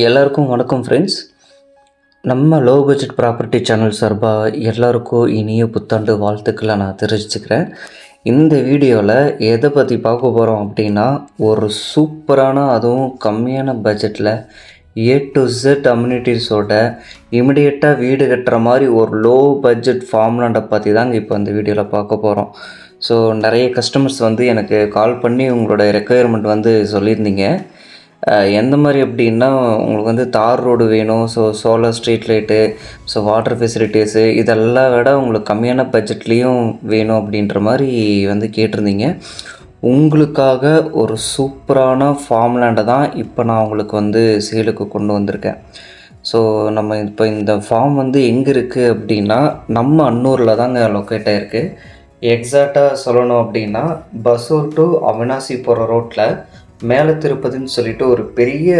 எல்லாருக்கும் வணக்கம் ஃப்ரெண்ட்ஸ் நம்ம லோ பட்ஜெட் ப்ராப்பர்ட்டி சேனல் சார்பாக எல்லாருக்கும் இனிய புத்தாண்டு வாழ்த்துக்களை நான் தெரிவிச்சுக்கிறேன். இந்த வீடியோவில் எதை பற்றி பார்க்க போகிறோம் அப்படின்னா ஒரு சூப்பரான அதுவும் கம்மியான பட்ஜெட்டில் ஏ டு Z அம்யூனிட்டிஸோட இமிடியேட்டாக வீடு கட்டுற மாதிரி ஒரு லோ பட்ஜெட் ஃபார்ம்லாண்டை பற்றி தாங்க இப்போ இந்த வீடியோவில் பார்க்க போகிறோம் ஸோ நிறைய கஸ்டமர்ஸ் வந்து எனக்கு கால் பண்ணி உங்களோட ரெக்குயர்மெண்ட் வந்து சொல்லியிருந்தீங்க. எந்த மாதிரி அப்படின்னா உங்களுக்கு வந்து தார் ரோடு வேணும் so solar street light so water facilities இதெல்லாம் விட உங்களுக்கு கம்மியான பட்ஜெட்லேயும் வேணும் அப்படின்ற மாதிரி வந்து கேட்டிருந்தீங்க. உங்களுக்காக ஒரு சூப்பரான ஃபார்ம்லேண்டை தான் இப்போ நான் உங்களுக்கு வந்து சேலுக்கு கொண்டு வந்திருக்கேன். ஸோ நம்ம இப்போ இந்த ஃபார்ம் வந்து எங்கே இருக்குது அப்படின்னா நம்ம அன்னூரில் தாங்க லொக்கேட் ஆகிருக்கு எக்ஸாக்டாக சொல்லணும் அப்படின்னா பஸ்ஸூர் டு அவினாசி போகிற ரோட்டில் மேலே திருப்பதின்னு சொல்லிட்டு ஒரு பெரிய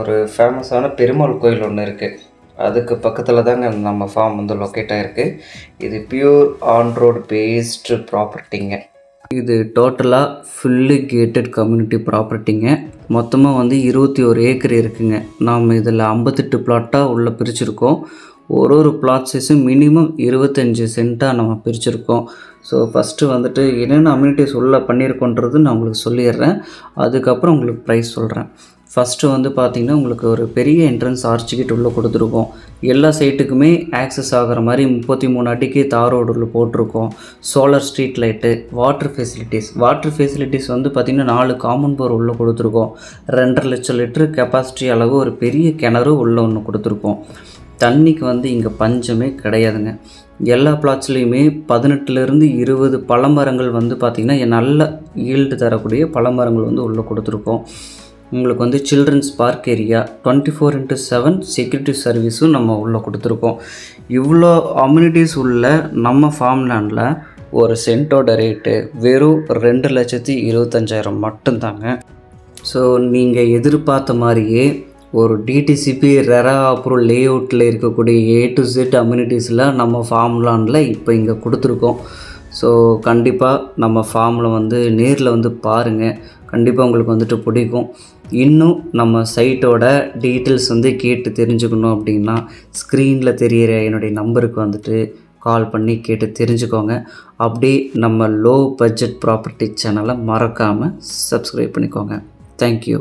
ஒரு ஃபேமஸான பெருமாள் கோயில் ஒன்று இருக்குது அதுக்கு பக்கத்தில் தாங்க நம்ம ஃபார்ம் வந்து லொக்கேட் ஆகிருக்கு இது பியூர் ஆன் ரோடு பேஸ்டு ப்ராப்பர்ட்டிங்க இது டோட்டலாக ஃபுல்லி கேட்டட் கம்யூனிட்டி ப்ராப்பர்ட்டிங்க மொத்தமாக வந்து இருபத்தி ஒரு ஏக்கர் இருக்குங்க. நாம் இதில் ஐம்பத்தெட்டு பிளாட்டாக உள்ளே பிரிச்சிருக்கோம். ஒரு ஒரு பிளாட் சைஸும் மினிமம் இருபத்தஞ்சி சென்ட்டாக நம்ம பிரிச்சுருக்கோம். ஸோ ஃபஸ்ட்டு வந்துட்டு என்னென்ன அம்யூனிட்டிஸ் உள்ளே பண்ணியிருக்கோன்றது நான் உங்களுக்கு சொல்லிடுறேன். அதுக்கப்புறம் உங்களுக்கு ப்ரைஸ் சொல்கிறேன் ஃபஸ்ட்டு வந்து பார்த்திங்கன்னா உங்களுக்கு ஒரு பெரிய என்ட்ரன்ஸ் ஆர்ச்சிக்கிட்டு உள்ளே கொடுத்துருக்கோம். எல்லா சைட்டுக்குமே ஆக்சஸ் ஆகிற மாதிரி முப்பத்தி மூணு அடிக்கு தார் ரோடு போட்டிருக்கோம். Solar street light water facilities water facilities வந்து பார்த்திங்கன்னா நாலு காமன் போர் உள்ளே கொடுத்துருக்கோம். ரெண்டரை லட்சம் லிட்டர் கெப்பாசிட்டி அளவு ஒரு பெரிய கிணறு உள்ளே ஒன்று கொடுத்துருக்கோம். தண்ணிக்கு வந்து இங்கே பஞ்சமே கிடையாதுங்க. எல்லா பிளாட்ஸ்லேயுமே பதினெட்டுலேருந்து இருபது பழமரங்கள் வந்து பார்த்திங்கன்னா நல்ல ஈல்டு தரக்கூடிய பழமரங்கள் வந்து உள்ளே கொடுத்துருக்கோம். உங்களுக்கு வந்து children's park area twenty four into seven security சர்வீஸும் நம்ம உள்ளே கொடுத்துருக்கோம். இவ்வளோ அம்யூனிட்டிஸ் உள்ள நம்ம ஃபார்ம் லேண்டில் ஒரு சென்ட்டோட ரேட்டு வெறும் ரெண்டு லட்சத்தி இருபத்தஞ்சாயிரம் மட்டும்தாங்க. ஸோ நீங்கள் எதிர்பார்த்த மாதிரியே ஒரு டிடிசிபி ரெரா அப்புறம் லே அவுட்டில் இருக்கக்கூடிய ஏ டு Z அம்யூனிட்டிஸில் நம்ம ஃபார்ம்லாண்டில் இப்போ இங்கே கொடுத்துருக்கோம். ஸோ கண்டிப்பாக நம்ம ஃபார்மில் வந்து நேரில் வந்து பாருங்கள் கண்டிப்பாக உங்களுக்கு வந்துட்டு பிடிக்கும். இன்னும் நம்ம சைட்டோட டீட்டெயில்ஸ் வந்து கேட்டு தெரிஞ்சுக்கணும் அப்படின்னா ஸ்க்ரீனில் தெரியிற என்னுடைய நம்பருக்கு வந்துட்டு கால் பண்ணி கேட்டு தெரிஞ்சுக்கோங்க. அப்படி நம்ம லோ பட்ஜெட் ப்ராப்பர்ட்டி சேனலை மறக்காமல் சப்ஸ்கிரைப் பண்ணிக்கோங்க. தேங்க்யூ